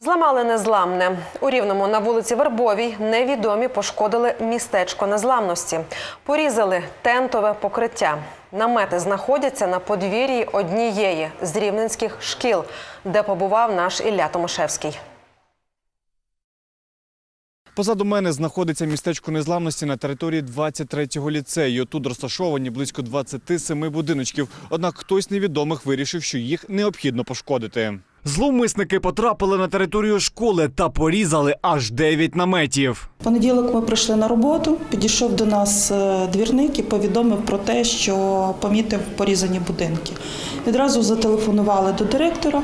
Зламали незламне. У Рівному на вулиці Вербовій невідомі пошкодили містечко незламності. Порізали тентове покриття. Намети знаходяться на подвір'ї однієї з рівненських шкіл, де побував наш Ілля Томашевський. Позаду мене знаходиться містечко незламності на території 23-го ліцею. Тут розташовані близько 27 будиночків. Однак хтось невідомих вирішив, що їх необхідно пошкодити. Зловмисники потрапили на територію школи та порізали аж 9 наметів. Понеділок ми прийшли на роботу. Підійшов до нас е, двірник і повідомив про те, що помітив порізані будинки. Відразу зателефонували до директора,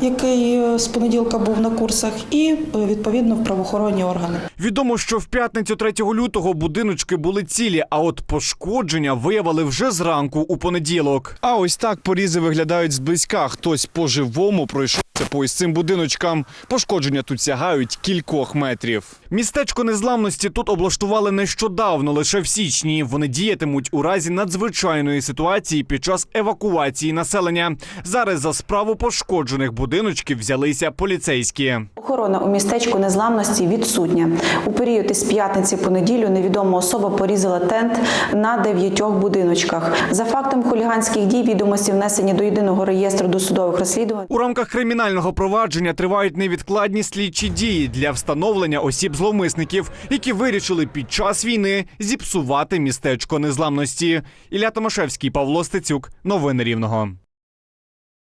який е, з понеділка був на курсах, і е, відповідно в правоохоронні органи. Відомо, що в п'ятницю 3 лютого будиночки були цілі, а от пошкодження виявили вже зранку у понеділок. А ось так порізи виглядають зблизька. Хтось по-живому пройшовся по ось цим будиночкам. Пошкодження тут сягають кількох метрів. Містечко незламності тут облаштували нещодавно, лише в січні. Вони діятимуть у разі надзвичайної ситуації під час евакуації населення. Зараз за справу пошкоджених будиночків взялися поліцейські. Охорона у містечку незламності відсутня. У період із п'ятниці по неділю невідома особа порізала тент на дев'ятьох будиночках. За фактом хуліганських дій відомості внесені до єдиного реєстру досудових розслідувань. У рамках кримінального провадження тривають невідкладні слідчі дії для встановлення осіб зловмисників, які вирішили під час війни зіпсувати містечко незламності. Ілля Томашевський, Павло Стецюк. Новини Рівного.